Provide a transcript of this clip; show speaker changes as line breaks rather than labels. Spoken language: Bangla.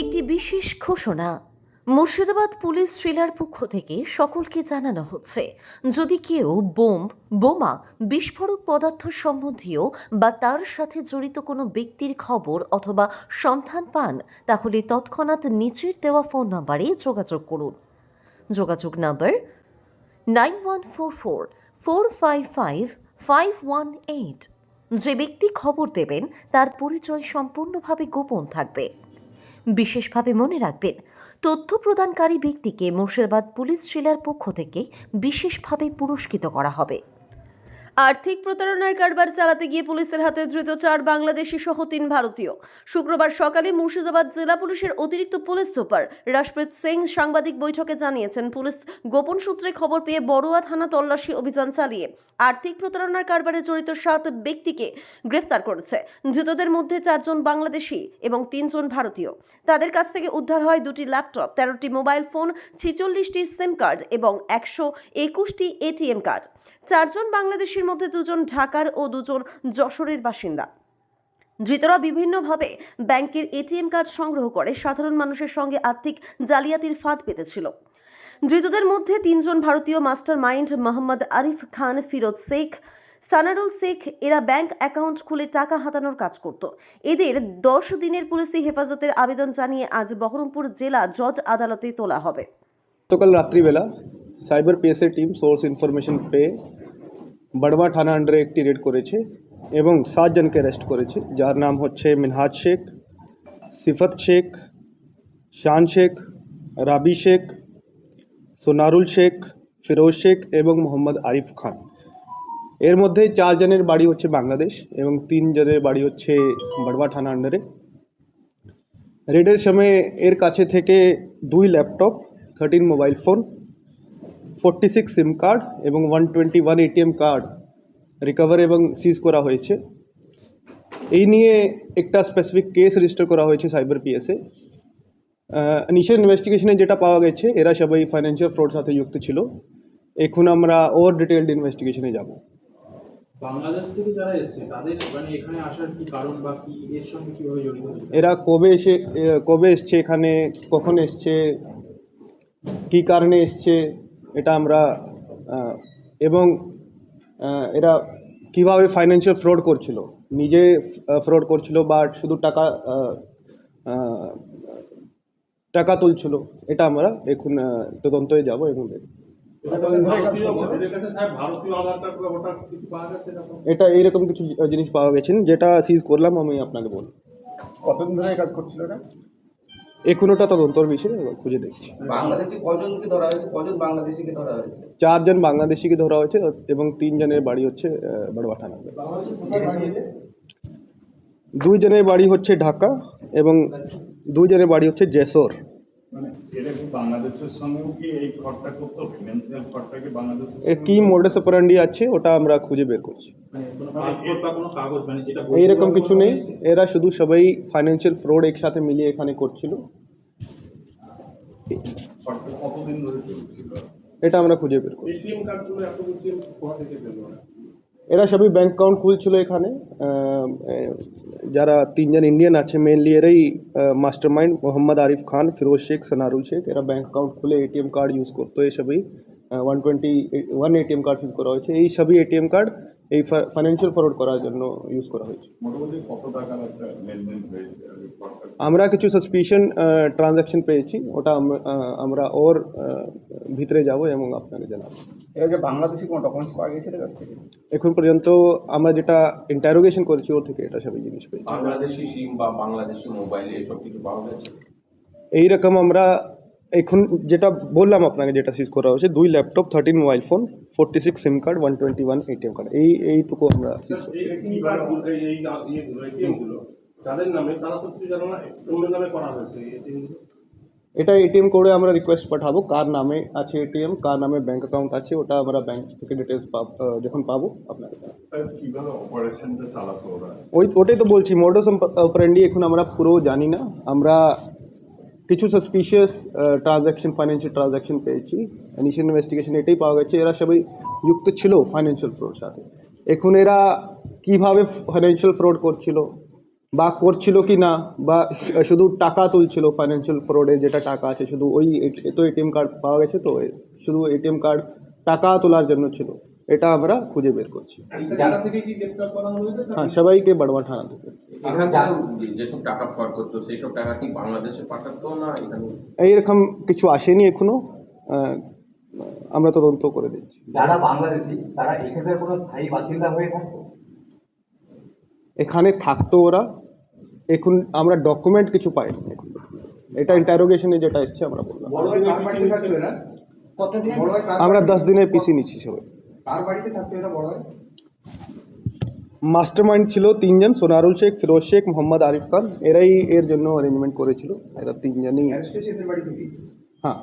একটি বিশেষ ঘোষণা। মুর্শিদাবাদ পুলিশ জেলার পক্ষ থেকে সকলকে জানানো হচ্ছে, যদি কেউ বোম, বোমা, বিস্ফোরক পদার্থ সম্বন্ধীয় বা তার সাথে জড়িত কোনো ব্যক্তির খবর অথবা সন্ধান পান, তাহলে তৎক্ষণাৎ নিচের দেওয়া ফোন নাম্বারে যোগাযোগ করুন। যোগাযোগ নম্বর nine one four four four five five five one eight. যে ব্যক্তি খবর দেবেন, তার পরিচয় সম্পূর্ণভাবে গোপন থাকবে। বিশেষভাবে মনে রাখবেন, তথ্য প্রদানকারী ব্যক্তিকে মুর্শিদাবাদ পুলিশ জেলার পক্ষ থেকে বিশেষভাবে পুরস্কৃত করা হবে। আর্থিক প্রতারণার কারবার চালাতে গিয়ে পুলিশের হাতে ধৃত চার বাংলাদেশি সহ তিন ভারতীয়। শুক্রবার সকালে মুর্শিদাবাদ জেলা পুলিশের অতিরিক্ত পুলিশ সুপার রাজপ্রীত সিং সাংবাদিক বৈঠকে জানিয়েছেন, পুলিশ গোপন সূত্রে খবর পেয়ে বড়ুয়া থানা তল্লাশি অভিযান চালিয়ে আর্থিক প্রতারণার কারবারে জড়িত সাত ব্যক্তিকে গ্রেফতার করেছে। ধৃতদের মধ্যে চারজন বাংলাদেশি এবং তিনজন ভারতীয়। তাদের কাছ থেকে উদ্ধার হয় দুটি ল্যাপটপ, তেরোটি মোবাইল ফোন, ছিচল্লিশটি সিম কার্ড এবং একশো একুশটি এটিএম কার্ড। চারজন বাংলাদেশির মধ্যে দুজন ঢাকার ও দুজন যশোরের বাসিন্দা। ধৃতরা বিভিন্নভাবে ব্যাংকের এটিএম কার্ড সংগ্রহ করে, সাধারণ মানুষের সঙ্গে আর্থিক জালিয়াতির ফাঁদ পেতেছিল। ধৃতদের মধ্যে তিনজন ভারতীয় মাস্টার মাইন্ড মোহাম্মদ আরিফ খান, ফিরোজ শেখ, সানারুল শেখ, এরা ব্যাংক অ্যাকাউন্ট খুলে টাকা হাতানোর কাজ করত। এদের দশ দিনের পুলিশি হেফাজতের আবেদন জানিয়ে আজ বহরমপুর জেলা জজ আদালতে তোলা হবে।
গতকাল রাত্রিবেলা cyber PSA team source information পেয়ে বড়বা থানা আন্ডারে একটি রেড করেছে এবং সাতজনকে অ্যারেস্ট করেছে। যার নাম হচ্ছে মিনহাজ শেখ, সিফত শেখ, শান শেখ, রাবি শেখ, সোনারুল শেখ, ফিরোজ শেখ এবং মোহাম্মদ আরিফ খান। এর মধ্যে চারজনের বাড়ি হচ্ছে বাংলাদেশ এবং তিনজনের বাড়ি হচ্ছে বড়বা থানা আন্ডারে রেডের সময় এর কাছে থেকে দুই laptop thirteen mobile phone forty six sim card এবং one twenty one ATM card recover এবং সিজ করা হয়েছে। এই নিয়ে একটা স্পেসিফিক কেস রেজিস্টার করা হয়েছে সাইবার পিএসে ইনিশিয়াল ইনভেস্টিগেশনে যেটা পাওয়া গেছে এরা সবাই ফাইন্যান্সিয়াল ফ্রড সাথে যুক্ত ছিল। এখন আমরা ওর ডিটেলড ইনভেস্টিগেশনে যাব।
বাংলাদেশ থেকে যারা এসছে তাদের মানে এখানে আসার কি কারণ বা কি এর সঙ্গে কীভাবে জড়িত
এরা কবে এসে কবে এসছে এখানে কখন এসছে কী কারণে এসছে এটা আমরা এবং এরা কীভাবে ফাইন্যান্সিয়াল ফ্রড করছিল? নিজে ফ্রড করছিল বা শুধু টাকা টাকা তুলছিল? এটা আমরা এখন আহ, তদন্তয়ে যাব এবং এটা এইরকম কিছু জিনিস পাওয়া গেছে যেটা সিজ করলাম আমি আপনাকে বলব।
কতদিন ধরে কাজ করছিল এটা
এখন ওটা তদন্তর বিষয়ে খুঁজে দেখছি। চারজন বাংলাদেশিকে ধরা হয়েছে এবং তিনজনের বাড়ি হচ্ছে বড়বা থানা দুইজনের বাড়ি হচ্ছে ঢাকা এবং দুইজনের বাড়ি হচ্ছে জেসর।
মানে কি বাংলাদেশের সঙ্গেও কি এই ফ্রডটা করতো ফিনান্সিয়াল ফ্রডটা কি বাংলাদেশের
এর কি মোডাস অপারেন্ডি আছে ওটা আমরা খুঁজে বের করছি।
মানে কোনো পাসপোর্ট বা কোনো কাগজ মানে যেটা
এইরকম কিছু নেই। এরা শুধু সবাই ফাইন্যান্সিয়াল ফ্রড একসাথে মিলিয়ে এখানে করছিল। এটা আমরা খুঁজে বের করছি। এরা সবই ব্যাংক অ্যাকাউন্ট খুলছিল এখানে। যারা তিনজন ইন্ডিয়ান আছে মেনলি এরাই মাস্টার মাইন্ড মোহাম্মদ আরিফ খান, ফিরোজ শেখ, সানারুল শেখ। এরা ব্যাংক অ্যাকাউন্ট খুলে এটিএম কার্ড ইউজ করতো এই সবই one twenty one ATM card use করা হয়েছে। এই সবই এটিএম কার্ড এই ফাইন্যান্সিয়াল ফ্রড করার জন্য ইউজ করা হয়েছে।
মোটামুটি কত টাকার একটা লেনদেন হয়েছে? আর এই ফ্রডটা
আমরা কিছু সাসপিশন ট্রানজ্যাকশন পেয়েছি। ওটা আমরা ওর ভিতরে যাব এবং আপনাকে জানাব।
এটা বাংলাদেশি কোনো ডকুমেন্টস পাওয়া গেছে এর কাছ থেকে?
এখন পর্যন্ত আমরা যেটা ইন্টারোগেশন করেছি ওর থেকে এটা সবই জিনিস পেয়েছি।
বাংলাদেশি সিম বা বাংলাদেশি মোবাইল এইসব কিছু পাওয়া গেছে?
এইরকম আমরা এখন যেটা বললাম আপনাকে যেটা সিজ করা হয়েছে দুই laptop thirteen mobile phone forty six sim card one twenty one ATM card এই এইটুকু আমরা সিজ এটা এটিএম করে আমরা রিকোয়েস্ট পাঠাবো কার নামে আছে এটিএম কার নামে ব্যাংক অ্যাকাউন্ট আছে ওটা আমরা ব্যাংক থেকে ডিটেলস যখন পাবো
ওরা
ওই ওটাই তো বলছি মোডাস অপারেন্ডি এখন আমরা পুরো জানি না। আমরা কিছু সাসপিশিয়াস ট্রানজ্যাকশন ফাইন্যান্সিয়াল ট্রানজ্যাকশন পেয়েছি। ইনিশিয়াল ইনভেস্টিগেশন এটাই পাওয়া গেছে। এরা সবাই যুক্ত ছিল ফাইন্যান্সিয়াল ফ্রড সাথে। এখন এরা কীভাবে ফাইন্যান্সিয়াল ফ্রড করছিল? বা করছিল কি না? বা শুধু টাকা তুলছিল ফাইন্যান্সিয়াল ফ্রডে যেটা টাকা আছে শুধু ওই তো এটিএম কার্ড পাওয়া গেছে তো শুধু এটিএম কার্ড টাকা তোলার জন্য ছিল। এটা আমরা খুঁজে বের করছি। হ্যাঁ সবাইকে বড়বা থানা থেকে
এখানে যে- যেসব টাকা ফ্রড করতো সেই সব টাকা কি বাংলাদেশে পাঠাতো না এখানে?
এইরকম কিছু আসেনি এখনও। আমরা তদন্ত করে দিচ্ছি
যারা বাংলাদেশি তারা এখানকার কোনো স্থায়ী বাসিন্দা হয়ে থাকতো?
এখানে থাকতো ওরা। এখন আমরা ডকুমেন্ট কিছু পাইনি এখন। এটা ইন্টারোগেশনে যেটা এসছে আমরা বললাম। আমরা দশ দিনের পিসি নিচ্ছি সবাই।
কার বাড়িতে থাকতো এরা বড় ভাই
মাস্টার মাইন্ড ছিল তিনজন সোনারুল শেখ ফিরোজ শেখ মোহাম্মদ আরিফ খান। এরাই এর জন্য অ্যারেঞ্জমেন্ট করেছিল। এরা তিনজনই।
অ্যারেস্ট হয়েছে এদের বাড়ি থেকে
হ্যাঁ।